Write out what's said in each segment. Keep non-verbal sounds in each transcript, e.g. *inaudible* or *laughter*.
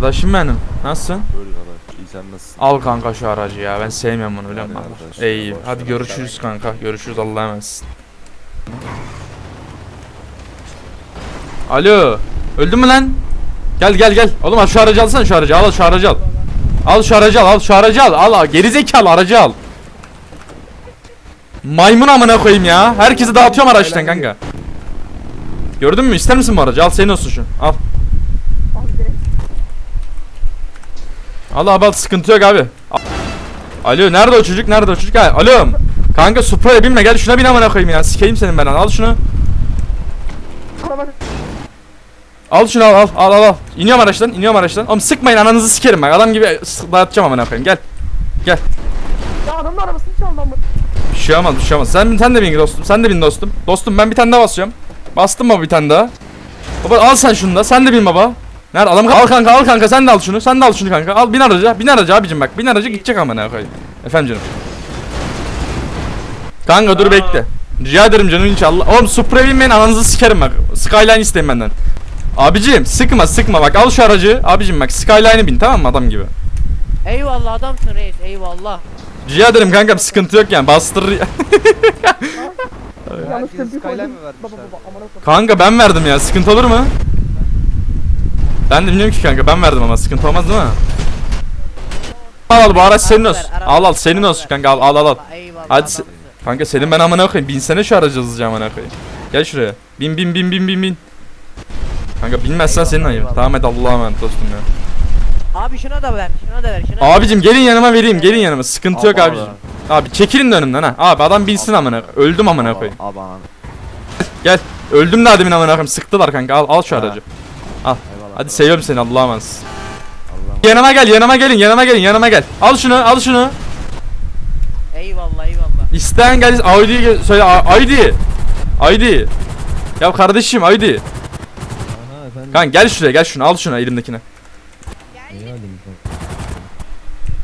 Kardeşim benim. Nasılsın? Böyle kadar. İyi sen nasılsın? Al kanka şu aracı ya. Ben sevmiyorum bunu biliyor musun? İyi. Hadi görüşürüz kanka. Görüşürüz Allah'a emanetsin. Alo. Öldün mü lan? Gel gel gel. Oğlum al şu aracı alsana şu aracı. Al al şu aracı al. Al şu aracı al. Al şu aracı al. Al al. Geri zekalı aracı al. Maymun amına koyayım ya. Herkese dağıtıyorum araçtan kanka. Gördün mü? İster misin bu aracı? Al senin olsun şu. Al. Al abi al sıkıntı yok abi. Al. Alo nerede o çocuk? Nerede o çocuk? Ha, alo. Kanka Supra'ya binme gel şuna bin amına koyayım ya. Sikeyim senin ben al şunu. Al şunu al al al al. İniyorum araçtan iniyorum araçtan. Oğlum sıkmayın ananızı sikerim bak adam gibi dağıtacağım amına koyayım gel. Gel. Ya adamın arabasını çaldı ama. Bir şey olmaz bir şey olmaz. Sen, sen de bin dostum sen de bin dostum. Dostum ben bir tane daha basacağım. Bastım baba bir tane daha. Baba al sen şunu da sen de bin baba. Nerede adam al kanka al kanka sen de al şunu sen de al şunu kanka al bin araca bin araca abicim bak bin araca gidecek amına koyayım. Efendim canım. Kanka dur bekle. Rica ederim canım inşallah. Oğlum Supra binmeyin ananızı sikerim bak. Skyline isteyin benden. Abicim sıkma sıkma bak al şu aracı. Abicim bak Skyline'e bin tamam mı adam gibi. Eyvallah adamsın reis eyvallah. Rica ederim kanka sıkıntı yok yani bastır. *laughs* Kanka ben verdim ya sıkıntı olur mu? Ben de bilmiyorum ki kanka ben verdim ama sıkıntı olmaz değil mi? Al al bu araç senin olsun. Al al senin olsun kanka al al al. al. Hadi adamsın. Kanka senin ben amına koyayım. Binsene şu aracı hızlıca amına koyayım. Gel şuraya. Bin bin bin bin bin bin. Kanka binmezsen senin ayıp. Tamam hadi Allah'a emanet dostum ya. Abi şuna da ver şuna da ver şuna da ver. Abicim gelin yanıma vereyim. Gelin yanıma. Sıkıntı yok abicim. Abi çekilin de önümden ha. Abi adam binsin amına. Öldüm amına koyayım. Bana. Gel. Öldüm de demin amına koyayım. Sıktılar kanka. Al al şu aracı. Hadi seviyorum seni Allah'a emanet. Allah'ım. Yanıma gel, yanıma gelin, yanıma gelin, yanıma gel. Al şunu, al şunu. Eyvallah eyvallah. İsteyen gel, gel- söyle, Audi. Audi. Ya kardeşim efendim. Kanka gel şuraya, gel şunu, al şunu elimdekine.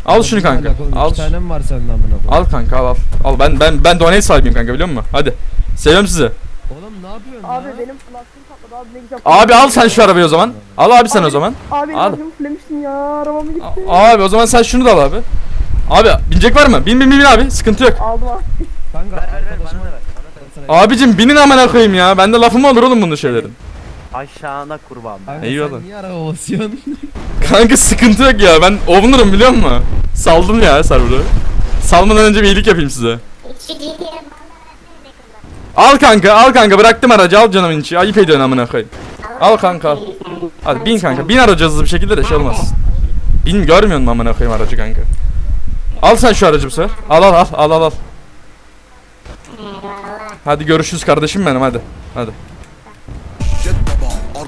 Al şunu kanka. Al. İki tane mi var senden amına koyayım? Al kanka al al. Al ben ben ben donate sahibiyim kanka biliyor musun? Hadi. Seviyorum sizi. Yapıyorsun Abi ya? benim lastiğim patladı abi ne güzel. Abi al sen şu arabayı o zaman. Al abi sen o zaman. Abi Al. aracımı fullemiştin ya arabamı gitti. A- Abi o zaman sen şunu da al abi. Abi binecek var mı? Bin bin bin bin abi. Sıkıntı yok. Aldım abi. Kanka Ver ver ver arkadaşıma bana da ver. Abicim binin amına koyayım ya. Bende lafı mı olur oğlum bunun şeylerin? Aşağına kurban. Kanka Eyvallah. sen niye araba basıyorsun? *laughs* Kanka sıkıntı yok ya. Ben ovunurum biliyor musun? Saldım ya server'ı. Salmadan önce bir iyilik yapayım size. Al kanka, al kanka. Bıraktım aracı. Al canımın içi. Ayıp ediyorsun amına koyayım. Al kanka al. Hadi bin kanka. Bin aracı hızlı bir şekilde de şey olmaz. Bin görmüyor musun amına koyayım aracı kanka? Al sen şu aracı bu sefer. Al al al al al al. Hadi görüşürüz kardeşim benim hadi. Hadi.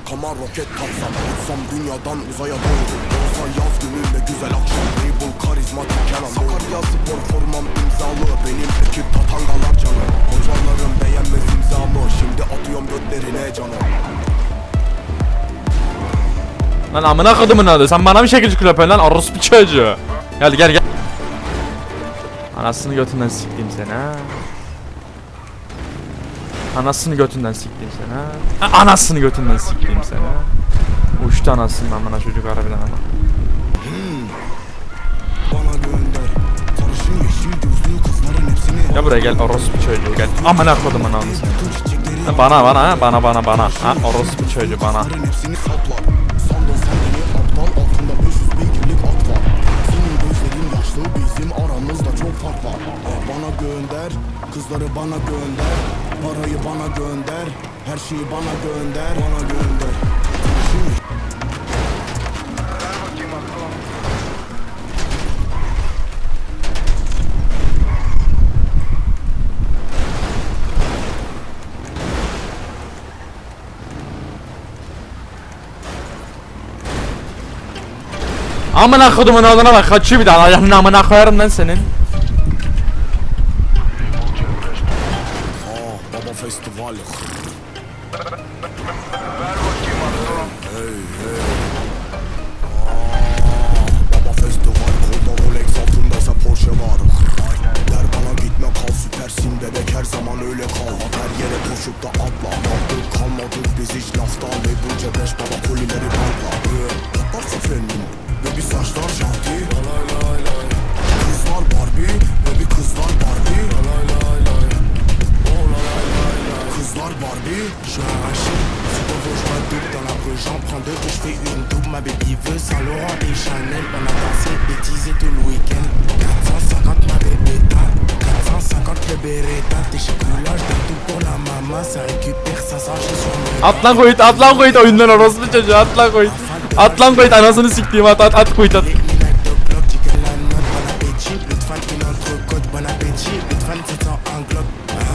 Arkama roket kapsam Uçsam dünyadan uzaya doğru Olsa yaz günü ne güzel akşam Label karizmatik kelam Sakarya spor formam imzalı Benim ekip tatangalar canı Hocalarım beğenmez imzamı Şimdi atıyorum götlerine canım Lan amına kodumun adı. Sen bana mı şekilci kulüp yapıyorsun lan? Orospu çocuğu. Gel gel gel. Anasını götünden sikeyim seni ha. Anasını götünden sikeyim seni ha. Anasını götünden sikeyim seni ha. Uçtu anasının amına çocuk harbiden ama. Gel buraya gel orospu çocuğu gel. Amına kodumun anasını. Bana bana bana bana bana. Ha orospu çocuğu bana. Kızların hepsini saplar Sandın sen beni aptal altında 500 beygirlik at var Senin gözlerin yaşlı bizim aramızda çok fark var Bana gönder kızları bana gönder Parayı bana gönder Her şeyi bana gönder Bana gönder Sarışın Amına kodumun oğluna bak kaçıyor bir daha. Ayağının amına koyarım lan senin. halk. Ver bakayım aslanım. Hey hey. Aa, baba festival kolda Rolex altındaysa Porsche var. Der bana gitme kal süpersin bebek her zaman öyle kal. Her yere koşup da atla. Kaldık kalmadık biz hiç lafta. Labelce beş baba kolileri patla. Patlarsa fendim. Ve bir saçlar şahdi. Kızlar Barbie. At lan koyut at lan koyut oyundan orospu çocuğu at lan koyut. At lan koyut anasını siktiğim at at at koyut at.